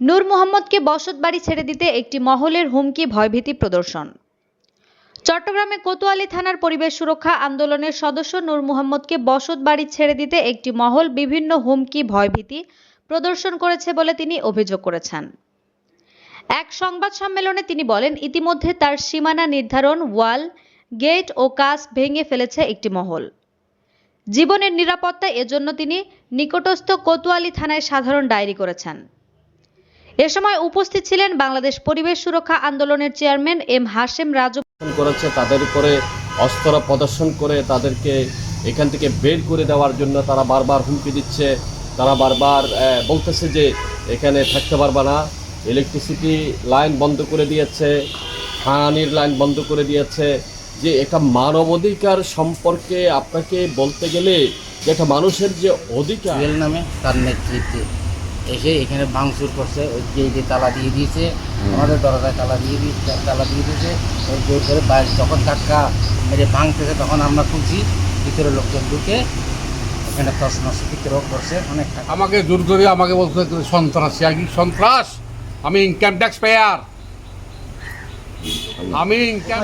নূর মোহাম্মদকে বসত বাড়ি ছেড়ে দিতে একটি মহলের হুমকি, ভয়ভীতি প্রদর্শন। চট্টগ্রামে কোতোয়ালি থানার পরিবেশ সুরক্ষা আন্দোলনের সদস্য নূর মোহাম্মদকে বসত বাড়ি ছেড়ে দিতে একটি মহল বিভিন্ন হুমকি, ভয়ভীতি প্রদর্শন করেছে বলে তিনি অভিযোগ করেছেন। এক সংবাদ সম্মেলনে তিনি বলেন, ইতিমধ্যে তার সীমানা নির্ধারণ, ওয়াল, গেট ও কাজ ভেঙে ফেলেছে একটি মহল। জীবনের নিরাপত্তা এজন্য তিনি নিকটস্থ কোতোয়ালি থানায় সাধারণ ডায়েরি করেছেন। এ সময় উপস্থিত ছিলেন বাংলাদেশ পরিবেশ সুরক্ষা আন্দোলনের চেয়ারম্যান এম হাশেম রাজু। করেছে তাদের উপরে অস্ত্র প্রদর্শন করে তাদেরকে এখান থেকে বের করে দেওয়ার জন্য তারা বারবার হুমকি দিচ্ছে। তারা বারবার বলতেছে যে এখানে থাকতে পারবে না। ইলেকট্রিসিটি লাইন বন্ধ করে দিয়েছে পানির লাইন বন্ধ করে দিয়েছে। যে একটা মানবাধিকার সম্পর্কে আপনাকে বলতে গেলে যে একটা মানুষের যে অধিকার নামে তার নেতৃত্বে। এসে এখানে ভাঙচুর করছে, ওই গেটে তালা দিয়ে দিয়েছে, আমাদের দরজায় তালা দিয়ে দিয়েছে, তালা দিয়ে দিয়েছে, ওই গেট ধরে বাইরে যখন ধাক্কা মেরে ভাঙতেছে তখন আমরা খুঁজছি ভিতরে লোকজন ঢুকে এখানে তসনস ভিতরেও করছে, অনেক আমাকে জোর করে আমাকে বলছে সন্ত্রাসী আমি কি সন্ত্রাস? আমি ইনকাম ট্যাক্স পেয়ার আমি ইনকাম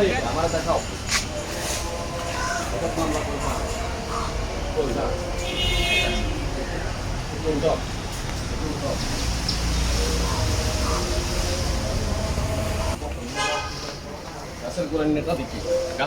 গাছের গোড়ার নেতা দেখি